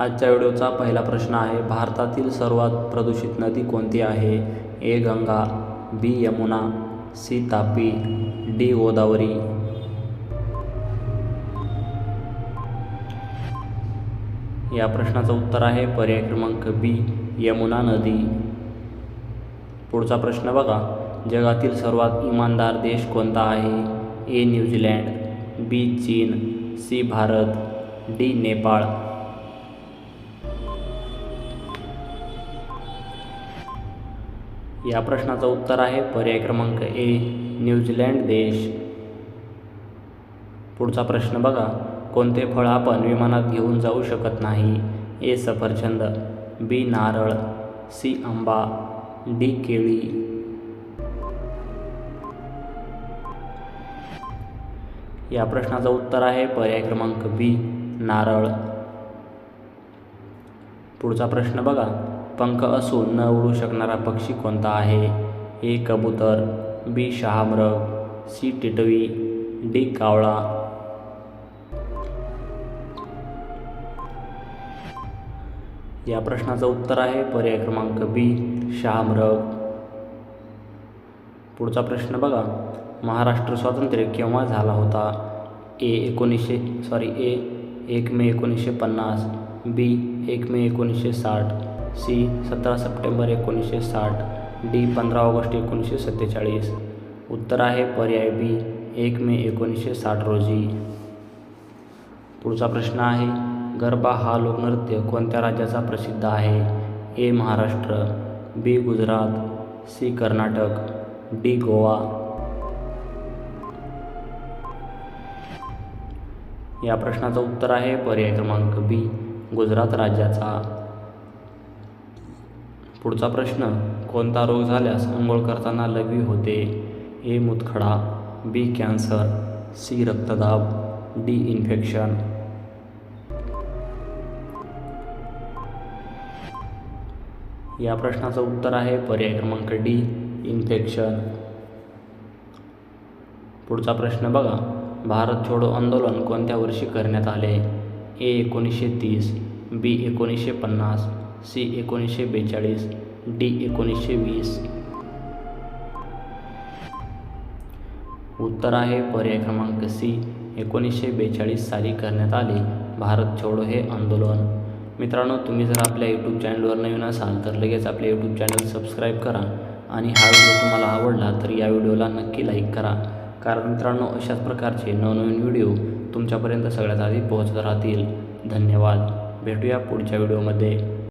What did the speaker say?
आजच्या व्हिडिओचा पहिला प्रश्न आहे भारतातील सर्वात प्रदूषित नदी कोणती आहे? A Ganga B Yamuna C Tapi D Godavari. या प्रश्नाचं उत्तर आहे पर्याय क्रमांक बी यमुना नदी. पुढचा प्रश्न बघा जगातील सर्वात इमानदार देश कोणता आहे? ए न्यूझीलँड बी चीन सी भारत डी नेपाळ. या प्रश्नाचं उत्तर आहे पर्याय क्रमांक ए न्यूझीलँड देश. पुढचा प्रश्न बघा कोणते फळ आपण विमानात घेऊन जाऊ शकत नाही? ए सफरचंद बी नारळ सी आंबा डी केळी. या प्रश्नाचं उत्तर आहे पर्याय क्रमांक बी नारळ. पुढचा प्रश्न बघा पंख असून न उडू शकणारा पक्षी कोणता आहे? ए कबूतर बी शहामृग सी टिटवी डी कावळा. या प्रश्नाचं उत्तर आहे पर्याय क्रमांक बी शहामृग. पुढचा प्रश्न बघा. महाराष्ट्र स्वातंत्र्य केव्हा झाला होता? ए एकोणीसशे सॉरी ए एक मे एकोणीसशे पन्नास बी एक मे एकोणीसशे साठ सी सतरा सप्टेंबर एकोणीसशे साठ डी पंधरा ऑगस्ट एकोणीसशे सत्तेचाळीस. उत्तर आहे पर्याय बी एक मे एकोणीसशे साठ रोजी. पुढचा प्रश्न आहे गरबा हा लोकनृत्य कोणत्या राज्याचा प्रसिद्ध आहे? A Maharashtra B Gujarat C Karnataka D Goa. या प्रश्नाचं उत्तर आहे पर्याय क्रमांक बी गुजरात राज्याचा. पुढचा प्रश्न कोणता रोग झाल्यास आंघोळ करताना लघवी होते? ए मुतखडा बी कॅन्सर सी रक्तदाब डी इन्फेक्शन. या प्रश्नाचं उत्तर आहे पर्याय क्रमांक डी इन्फेक्शन. पुढचा प्रश्न बघा. भारत छोडो आंदोलन कोणत्या वर्षी करण्यात आले? ए एकोणीसशे तीस बी एकोणीसशे पन्नास. सी एकोणीसशे बेचाळीस डी एकोणीसशे वीस. उत्तर आहे पर्याय क्रमांक सी एकोणीसशे बेचाळीस साली करण्यात आले भारत छोडो हे आंदोलन. मित्रांनो तुम्ही जर आपल्या यूट्यूब चॅनलवर नवीन असाल तर लगेच आपल्या यूट्यूब चॅनल सबस्क्राईब करा आणि हा व्हिडिओ तुम्हाला आवडला तर या व्हिडिओला नक्की लाईक करा. कारण मित्रांनो अशाच प्रकारचे नवनवीन व्हिडिओ तुमच्यापर्यंत सगळ्यात आधी पोहोचत राहतील. धन्यवाद. भेटूया पुढच्या व्हिडिओमध्ये.